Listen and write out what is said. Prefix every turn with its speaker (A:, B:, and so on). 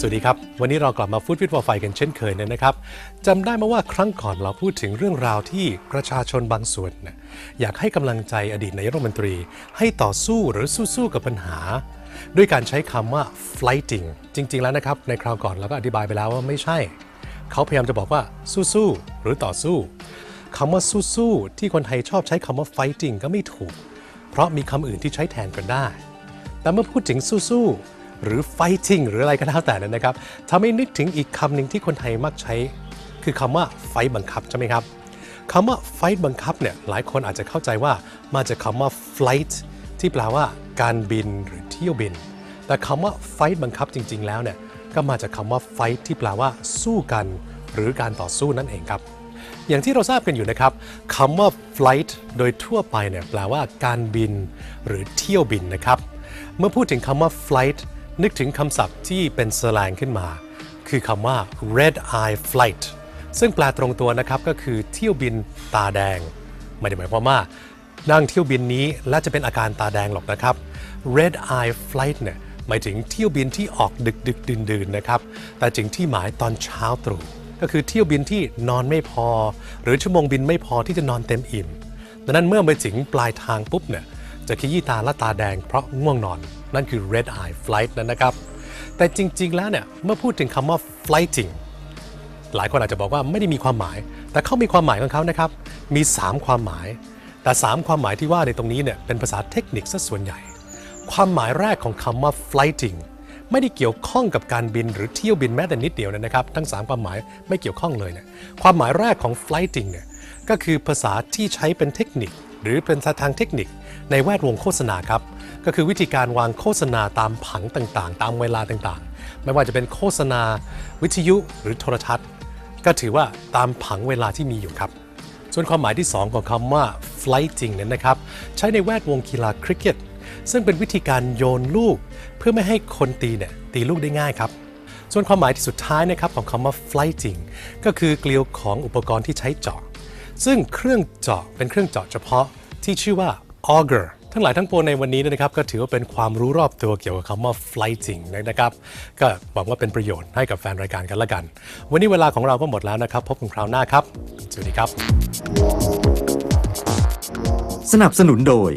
A: สวัสดีครับ วันนี้เรากลับมาฟูดฟิตฟอร์ไฟกันเช่นเคยเนี่ยนะครับจำได้มาว่าครั้งก่อนเราพูดถึงเรื่องราวที่ประชาชนบางส่วนนะอยากให้กำลังใจอดีตนายกรัฐมนตรี ให้ต่อสู้หรือสู้ๆกับปัญหา ด้วยการใช้คำว่า flighting จริง ๆ แล้วนะครับ ในคราวก่อนเราก็อธิบายไปแล้วว่าไม่ใช่ เขาพยายามจะบอกว่าสู้ๆหรือต่อสู้คำว่าสู้ๆที่คนไทยชอบใช้คำว่า fighting ก็ไม่ถูก เพราะมีคำอื่นที่ใช้แทนกันได้ แต่เมื่อพูดถึงสู้ๆ หรือ fighting หรืออะไรก็แล้วแต่นั้นนะครับทำให้นึกถึงอีกคำหนึ่งที่คนไทยมักใช้ คือคำว่า fight บังคับใช่ไหมครับคำว่า fight บังคับเนี่ยหลายคนอาจจะเข้าใจว่ามาจากคำว่า flight ที่แปลว่าการบินหรือเที่ยวบิน แต่คำว่า fight บังคับจริง ๆ แล้วเนี่ยก็มาจากคำว่า fight ที่แปลว่า สู้กัน หรือการต่อสู้นั่นเองครับอย่างที่เราทราบกันอยู่นะครับคำว่า flight โดยทั่วไปเนี่ยแปลว่าการบิน หรือเที่ยวบินนะครับ เมื่อพูดถึงคำว่า flight นึกถึงคำศัพท์ที่เป็นสแลงขึ้นมา คือคำว่า red eye flight ซึ่งแปลตรงตัวนะครับก็คือเที่ยวบินตาแดง ไม่ได้หมายความว่านั่งเที่ยวบินนี้และจะเป็นอาการตาแดงหรอกนะครับ red eye flight เนี่ยหมายถึงเที่ยวบินที่ออกดึกดึกดื่นดื่นๆนะครับ แต่จริงที่หมายตอนเช้าตรู่ก็คือเที่ยวบินที่นอนไม่พอ หรือชั่วโมงบินไม่พอที่จะนอนเต็มอิ่มดังนั้นเมื่อไปถึงปลายทางปุ๊บเนี่ยจะขยี้ตาและตาแดงเพราะง่วงนอน นั่นคือ red eye flight นั่นนะครับ แต่จริง ๆ แล้วเนี่ยเมื่อพูดถึงคำว่า flighting หลายคนอาจจะบอกว่าไม่ได้มีความหมาย แต่เขามีความหมายของเขานะครับ มี 3 ความหมาย แต่ 3 ความหมายที่ว่าในตรงนี้เนี่ยเป็นภาษาเทคนิคซะส่วนใหญ่ ความหมายแรกของคำว่า flighting ไม่ได้เกี่ยวข้องกับการบินหรือเที่ยวบินแม้แต่นิดเดียวนะครับ ทั้ง 3 ความหมายไม่เกี่ยวข้องเลยเนี่ยความหมายแรกของ flighting เนี่ย ก็คือภาษาที่ใช้เป็นเทคนิค หรือเป็นทางเทคนิคในแวดวงโฆษณาครับ ก็คือวิธีการวางโฆษณาตามผังต่างๆ ตามเวลาต่างๆ ไม่ว่าจะเป็นโฆษณา วิทยุหรือโทรทัศน์ ก็ถือว่าตามผังเวลาที่มีอยู่ครับ ส่วนความหมายที่ 2 ของคำว่า flighting นั้นนะครับ ใช้ในแวดวงกีฬาคริกเก็ตซึ่งเป็นวิธีการโยนลูก เพื่อไม่ให้คนตีเนี่ยตีลูกได้ง่ายครับส่วนความหมายที่สุดท้ายนะครับของคำว่า flighting ก็คือเกลียวของอุปกรณ์ที่ใช้เจาะ ซึ่งเครื่องเจาะเป็นเครื่องเจาะเฉพาะที่ชื่อว่า auger ทั้งหลายทั้งปวงในวันนี้นะครับ ก็ถือว่าเป็นความรู้รอบตัวเกี่ยวกับคำว่า flighting นะครับ ก็หวังว่าเป็นประโยชน์ให้กับแฟนรายการกันละกัน วันนี้เวลาของเราก็หมดแล้วนะครับ พบกันคราวหน้าครับ สวัสดีครับ
B: สนับสนุนโดย